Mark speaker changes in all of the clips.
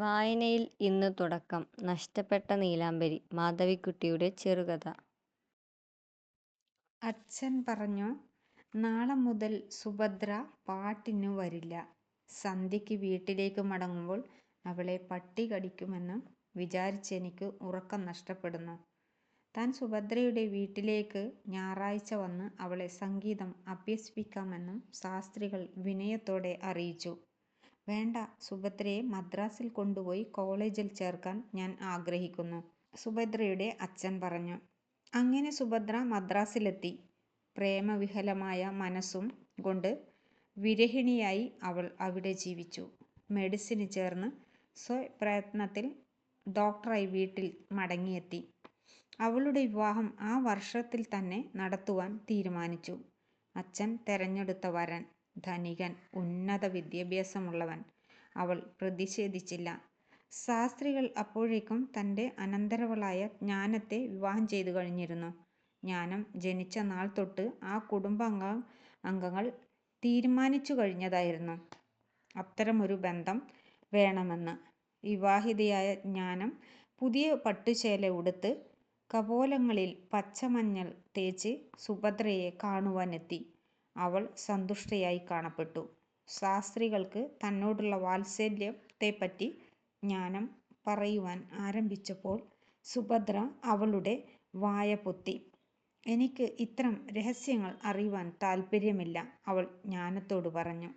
Speaker 1: വായനയിൽ ഇന്ന് തുടക്കം നഷ്ടപ്പെട്ട നീലാംബരി മാധവിക്കുട്ടിയുടെ ചെറുകഥ
Speaker 2: അച്ഛൻ പറഞ്ഞു നാളെ മുതൽ സുഭദ്ര പാട്ടിനു വരില്ല. സന്ധ്യയ്ക്ക് വീട്ടിലേക്ക് മടങ്ങുമ്പോൾ അവളെ പട്ടി കടിക്കുമെന്ന് വിചാരിച്ചെനിക്ക് ഉറക്കം നഷ്ടപ്പെടുന്നു. താൻ സുഭദ്രയുടെ വീട്ടിലേക്ക് ഞായറാഴ്ച വന്ന് അവളെ സംഗീതം അഭ്യസിപ്പിക്കാമെന്നും ശാസ്ത്രികൾ വിനയത്തോടെ അറിയിച്ചു. വേണ്ട സുഭദ്രയെ മദ്രാസിൽ കൊണ്ടുപോയി കോളേജിൽ ചേർക്കാൻ ഞാൻ ആഗ്രഹിക്കുന്നു, സുഭദ്രയുടെ അച്ഛൻ പറഞ്ഞു. അങ്ങനെ സുഭദ്ര മദ്രാസിലെത്തി. പ്രേമവിഹലമായ മനസ്സും കൊണ്ട് വിരഹിണിയായി അവൾ അവിടെ ജീവിച്ചു. മെഡിസിന് ചേർന്ന് സ്വപ്രയത്നത്തിൽ ഡോക്ടറായി വീട്ടിൽ മടങ്ങിയെത്തി. അവളുടെ വിവാഹം ആ വർഷത്തിൽ തന്നെ നടത്തുവാൻ തീരുമാനിച്ചു. അച്ഛൻ തെരഞ്ഞെടുത്ത വരൻ ധനികൻ, ഉന്നത വിദ്യാഭ്യാസമുള്ളവൻ. അവൾ പ്രതിഷേധിച്ചില്ല. ശാസ്ത്രികൾ അപ്പോഴേക്കും തന്റെ അനന്തരവളായ ജ്ഞാനത്തെ വിവാഹം ചെയ്തു കഴിഞ്ഞിരുന്നു. ജ്ഞാനം ജനിച്ച നാൾ തൊട്ട് ആ കുടുംബാംഗ അംഗങ്ങൾ തീരുമാനിച്ചു കഴിഞ്ഞതായിരുന്നു അത്തരമൊരു ബന്ധം വേണമെന്ന്. വിവാഹിതയായ ജ്ഞാനം പുതിയ പട്ടുശേല ഉടുത്ത് കപോലങ്ങളിൽ പച്ചമഞ്ഞൾ തേച്ച് സുഭദ്രയെ കാണുവാനെത്തി. അവൾ സന്തുഷ്ടയായി കാണപ്പെട്ടു. ശാസ്ത്രികൾക്ക് തന്നോടുള്ള വാത്സല്യത്തെപ്പറ്റി ജ്ഞാനം പറയുവാൻ ആരംഭിച്ചപ്പോൾ സുഭദ്ര അവളുടെ വായ പൊത്തി. എനിക്ക് ഇത്തരം രഹസ്യങ്ങൾ അറിയുവാൻ താല്പര്യമില്ല അവൾ ജ്ഞാനത്തോട് പറഞ്ഞു.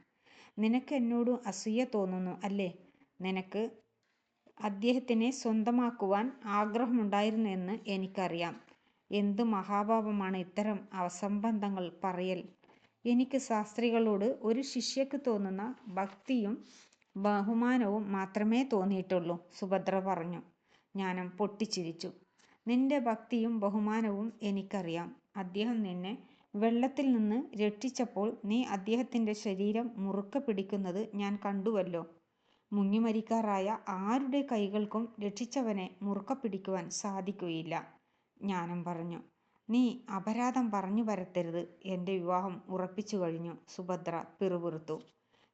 Speaker 2: നിനക്ക് എന്നോട് അസൂയ തോന്നുന്നു അല്ലേ. നിനക്ക് അദ്ദേഹത്തിനെ സ്വന്തമാക്കുവാൻ ആഗ്രഹമുണ്ടായിരുന്നു എന്ന് എനിക്കറിയാം. എന്ത് മഹാപാപമാണ് ഇത്തരം അസംബന്ധങ്ങൾ പറയൽ. എനിക്ക് ശാസ്ത്രികളോട് ഒരു ശിഷ്യയ്ക്ക് തോന്നുന്ന ഭക്തിയും ബഹുമാനവും മാത്രമേ തോന്നിയിട്ടുള്ളൂ സുഭദ്ര പറഞ്ഞു. ജ്ഞാനം പൊട്ടിച്ചിരിച്ചു. നിന്റെ ഭക്തിയും ബഹുമാനവും എനിക്കറിയാം. അദ്ദേഹം നിന്നെ വെള്ളത്തിൽ നിന്ന് രക്ഷിച്ചപ്പോൾ നീ അദ്ദേഹത്തിന്റെ ശരീരം മുറുക്കെ പിടിക്കുന്നത് ഞാൻ കണ്ടുവല്ലോ. മുങ്ങിമരിക്കാറായ ആരുടെ കൈകൾക്കും രക്ഷിച്ചവനെ മുറുക്കെ പിടിക്കുവാൻ സാധിക്കുകയില്ല, ജ്ഞാനം പറഞ്ഞു. നീ അപരാധം പറഞ്ഞു വരത്തരുത് എന്റെ വിവാഹം ഉറപ്പിച്ചു കഴിഞ്ഞു സുഭദ്ര പിറുപിറുത്തു.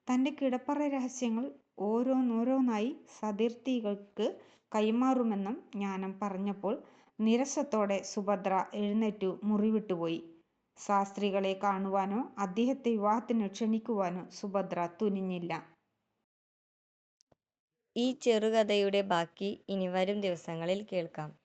Speaker 2: തന്റെ കിടപ്പറ രഹസ്യങ്ങൾ ഓരോന്നോരോന്നായി സതീർത്ഥികൾക്ക് കൈമാറുമെന്നും ജ്ഞാനം പറഞ്ഞപ്പോൾ നിരസത്തോടെ സുഭദ്ര എഴുന്നേറ്റു മുറിവിട്ടുപോയി ശാസ്ത്രികളെ കാണുവാനോ അദ്ദേഹത്തെ വിവാഹത്തിന് ക്ഷണിക്കുവാനോ സുഭദ്ര തുനിഞ്ഞില്ല.
Speaker 1: ഈ ചെറുകഥയുടെ ബാക്കി ഇനി വരും ദിവസങ്ങളിൽ കേൾക്കാം.